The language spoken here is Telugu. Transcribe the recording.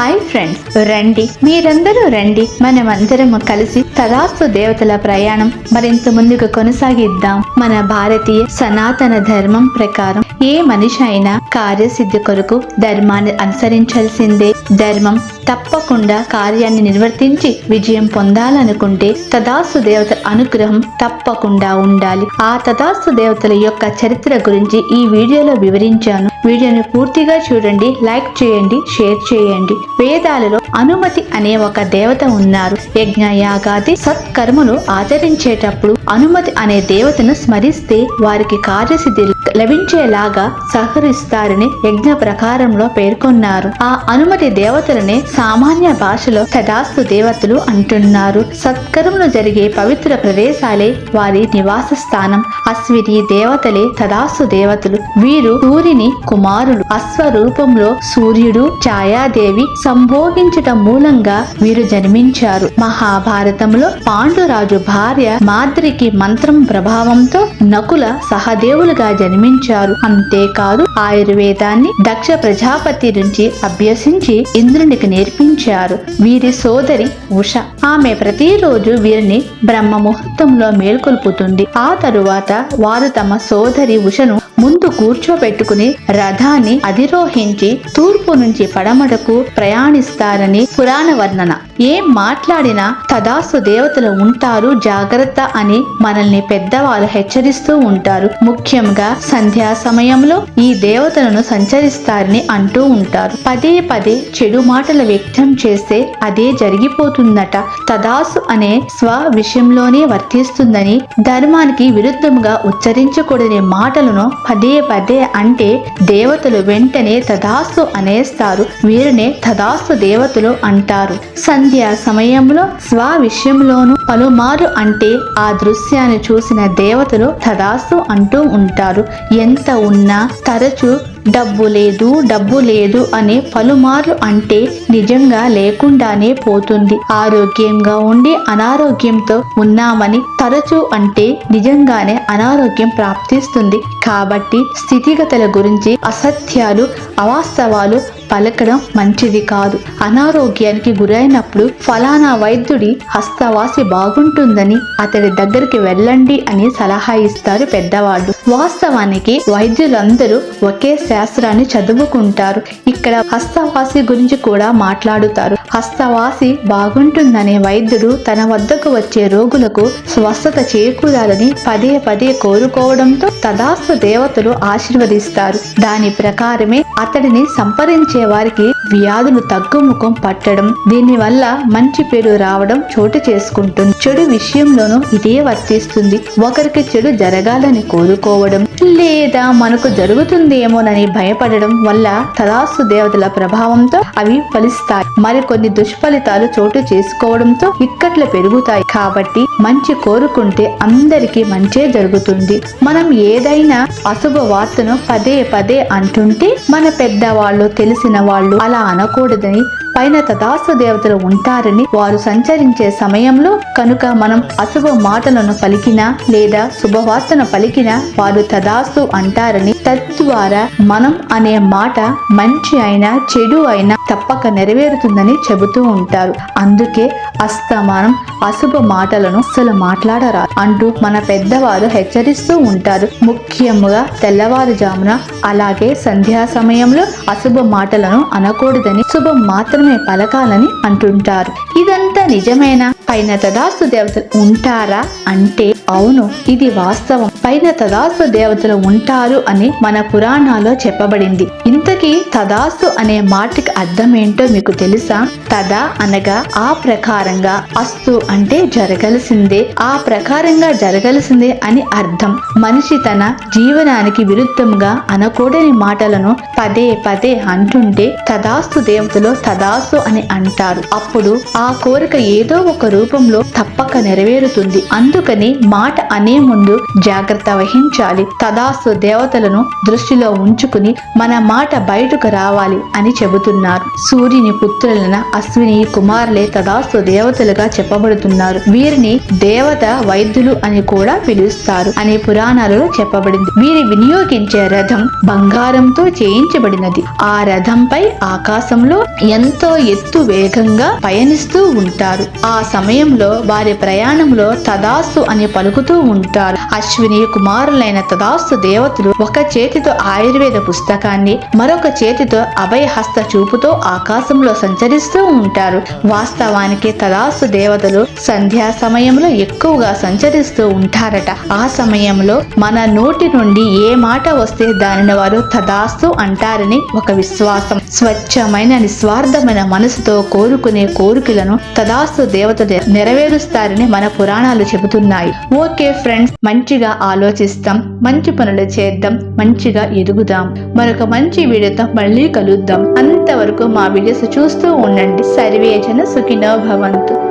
హాయ్ ఫ్రెండ్స్ రండి మీరందరూ రండి మనమందరం కలిసి తదాస్తు దేవతల ప్రయాణం మరింత ముందుకు కొనసాగిద్దాం. మన భారతీయ సనాతన ధర్మం ప్రకారం ఏ మనిషి అయినా కార్యసిద్ధి కొరకు ధర్మాన్ని అనుసరించాల్సిందే. ధర్మం తప్పకుండా కార్యాన్ని నిర్వర్తించి విజయం పొందాలనుకుంటే తదాస్తు దేవతల అనుగ్రహం తప్పకుండా ఉండాలి. ఆ తదాస్తు దేవతల యొక్క చరిత్ర గురించి ఈ వీడియోలో వివరించాను. వీడియోను పూర్తిగా చూడండి లైక్ చేయండి షేర్ చేయండి. వేదాలలో అనుమతి అనే ఒక దేవత ఉన్నారు. యజ్ఞ యాగాది సత్కర్మలు ఆచరించేటప్పుడు అనుమతి అనే దేవతను స్మరిస్తే వారికి కార్యసిద్ధి లభించేలాగా సహకరిస్తారని యజ్ఞ ప్రకారంలో పేర్కొన్నారు. ఆ అనుమతి దేవతలనే సామాన్య భాషలో తదాస్తు దేవతలు అంటున్నారు. సత్కర్మలు జరిగే పవిత్ర ప్రదేశాలే వారి నివాస స్థానం. అశ్విని దేవతలే తదాస్తు దేవతలు. వీరు సూర్యుని కుమారులు. అశ్వరూపంలో సూర్యుడు ఛాయాదేవి సంభోగించటం మూలంగా వీరు జన్మించారు. మహాభారతంలో పాండురాజు భార్య మాద్రికి మంత్రం ప్రభావంతో నకుల సహదేవులుగా నియమించారు అంతేకాదు ఆయుర్వేదాన్ని దక్ష ప్రజాపతి నుంచి అభ్యసించి ఇంద్రునికి నేర్పించారు. వీరి సోదరి ఉష. ఆమె ప్రతిరోజు వీరిని బ్రహ్మ ముహూర్తంలో మేల్కొల్పుతుంది. ఆ తరువాత వారు తమ సోదరి ఉషను ముందు కూర్చోబెట్టుకుని రథాన్ని అధిరోహించి తూర్పు నుంచి పడమటకు ప్రయాణిస్తారని పురాణ వర్ణన ఏం మాట్లాడినా తదాస్తు దేవతలు ఉంటారు జాగ్రత్త అని మనల్ని పెద్దవాళ్ళు హెచ్చరిస్తూ ఉంటారు. ముఖ్యంగా సంధ్యా సమయంలో ఈ దేవతలను సంచరిస్తారని అంటూ ఉంటారు. పదే పదే చెడు మాటలు వ్యక్తం చేస్తే అదే జరిగిపోతుందట. తదాసు అనే స్వ విషయంలోనే వర్తిస్తుందని ధర్మానికి విరుద్ధంగా ఉచ్చరించకూడని మాటలను పదే పదే అంటే దేవతలు వెంటనే తదాస్తు అనేస్తారు. వీరినే తదాస్తు దేవతలు అంటారు. సంధ్య సమయంలో స్వవిషయంలోను పలుమారు అంటే ఆ దృశ్యాన్ని చూసిన దేవతలు తదాస్తు అంటూ ఉంటారు. ఎంత ఉన్నా తరచు డబ్బు లేదు డబ్బు లేదు అని పలుమార్లు అంటే నిజంగా లేకుండానే పోతుంది. ఆరోగ్యంగా ఉండి అనారోగ్యంతో ఉన్నామని తరచు అంటే నిజంగానే అనారోగ్యం ప్రాప్తిస్తుంది. కాబట్టి స్థితిగతుల గురించి అసత్యాలు అవాస్తవాలు పలకడం మంచిది కాదు. అనారోగ్యానికి గురైనప్పుడు ఫలానా వైద్యుడి హస్తవాసి బాగుంటుందని అతడి దగ్గరికి వెళ్ళండి అని సలహా ఇస్తారు పెద్దవాళ్ళు. వాస్తవానికి వైద్యులందరూ ఒకే శాస్త్రాన్ని చదువుకుంటారు. ఇక్కడ హస్తవాసి గురించి కూడా మాట్లాడుతారు. హస్తవాసి బాగుంటుందనే వైద్యుడు తన వద్దకు వచ్చే రోగులకు స్వస్థత చేకూరాలని పదే పదే కోరుకోవడంతో తదాస్తు దేవతలు ఆశీర్వదిస్తారు. దాని ప్రకారమే అతడిని సంపరించే వారికి వ్యాధులు తగ్గుముఖం పట్టడం దీనివల్ల మంచి పేరు రావడం చోటు చేసుకుంటుంది. చెడు విషయంలోనూ ఇదే వర్తిస్తుంది. ఒకరికి చెడు జరగాలని కోరుకోవడం లేదా మనకు జరుగుతుందేమోనని భయపడడం వల్ల తదాస్తు దేవతల ప్రభావంతో అవి ఫలిస్తాయి. మరికొన్ని దుష్ఫలితాలు చోటు చేసుకోవడంతో ఇక్కట్లు పెరుగుతాయి. కాబట్టి మంచి కోరుకుంటే అందరికీ మంచే జరుగుతుంది. మనం ఏదైనా అశుభ వార్తను పదే పదే అంటుంటే మన పెద్దవాళ్ళు తెలిసిన వాళ్ళు అలా అనకూడదని పైన తదాస్తు దేవతలు ఉంటారని వారు సంచరించే సమయంలో కనుక మనం అశుభ మాటలను పలికినా లేదా శుభవార్తను పలికినా వారు తదాస్తు అంటారని తద్వారా మనం అనే మాట మంచి అయినా చెడు అయినా తప్పక నెరవేరుతుందని చెబుతూ ఉంటారు. అందుకే అస్తమానం అశుభ మాటలను అసలు మాట్లాడరా అంటూ మన పెద్దవారు హెచ్చరిస్తూ ఉంటారు. ముఖ్యంగా తెల్లవారుజామున అలాగే సంధ్యా సమయంలో అశుభ మాటలను అనకూడదని శుభం మాత్రమే పలకాలని అంటుంటారు. ఇదంతా నిజమేనా? పైన తదాస్తు దేవతలు ఉంటారా అంటే అవును ఇది వాస్తవం. పైన తదాస్తు దేవతలు ఉంటారు అని మన పురాణాల్లో చెప్పబడింది. ఇంతకీ తదాస్తు అనే మాటకి అర్థం ఏంటో మీకు తెలుసా? తదా అనగా ఆ ప్రకారంగా అస్తు అంటే జరగలసిందే ఆ ప్రకారంగా జరగలసిందే అని అర్థం. మనిషి తన జీవనానికి విరుద్ధంగా అనకూడని మాటలను పదే పదే అంటుంటే తదాస్తు దేవతలు తదాస్తు అని అంటారు. అప్పుడు ఆ కోరిక ఏదో ఒక రూపంలో తప్పక నెరవేరుతుంది. అందుకని మాట అనే ముందు జాగ్రత్త వహించాలి. తదాస్తు దేవతలను దృష్టిలో ఉంచుకుని మన మాట బయటకు రావాలి అని చెబుతున్నారు. సూర్యుని పుత్రులైన అశ్విని కుమారులే తదాస్తు దేవతలుగా చెప్పబడుతున్నారు. వీరిని దేవత వైద్యులు అని కూడా పిలుస్తారు అనే పురాణాలలో చెప్పబడింది. వీరి వినియోగించే రథం బంగారంతో చేయించబడినది. ఆ రథంపై ఆకాశంలో ఎంతో ఎత్తు వేగంగా పయనిస్తూ ఉంటారు. ఆ సమయంలో వారి ప్రయాణంలో తదాస్తు అని పలుకుతూ ఉంటారు. అశ్విని కుమారులైన తదాస్తు దేవతలు ఒక చేతితో ఆయుర్వేద పుస్తకాన్ని మరొక చేతితో అభయహస్త చూపుతో ఆకాశంలో సంచరిస్తూ ఉంటారు. వాస్తవానికి తదాస్తు దేవతలు సంధ్యా సమయంలో ఎక్కువగా సంచరిస్తూ ఉంటారట. ఆ సమయంలో మన నోటి నుండి ఏ మాట వస్తే దానిని వారు తదాస్తు అంటారని ఒక విశ్వాసం. స్వచ్ఛమైన నిస్వార్థమైన మనసుతో కోరుకునే కోరికలను తదాస్తు దేవతలు నెరవేరుస్తారని మన పురాణాలు చెబుతున్నాయి. ఓకే ఫ్రెండ్స్ మంచిగా ఆలోచిస్తాం మంచి పనులు చేద్దాం మంచిగా ఎదుగుదాం. మరొక మంచి వీడియోతో మళ్ళీ కలుద్దాం. అంతవరకు మా వీడియోస్ చూస్తూ ఉండండి. సర్వేజన సుఖినో భవంతు.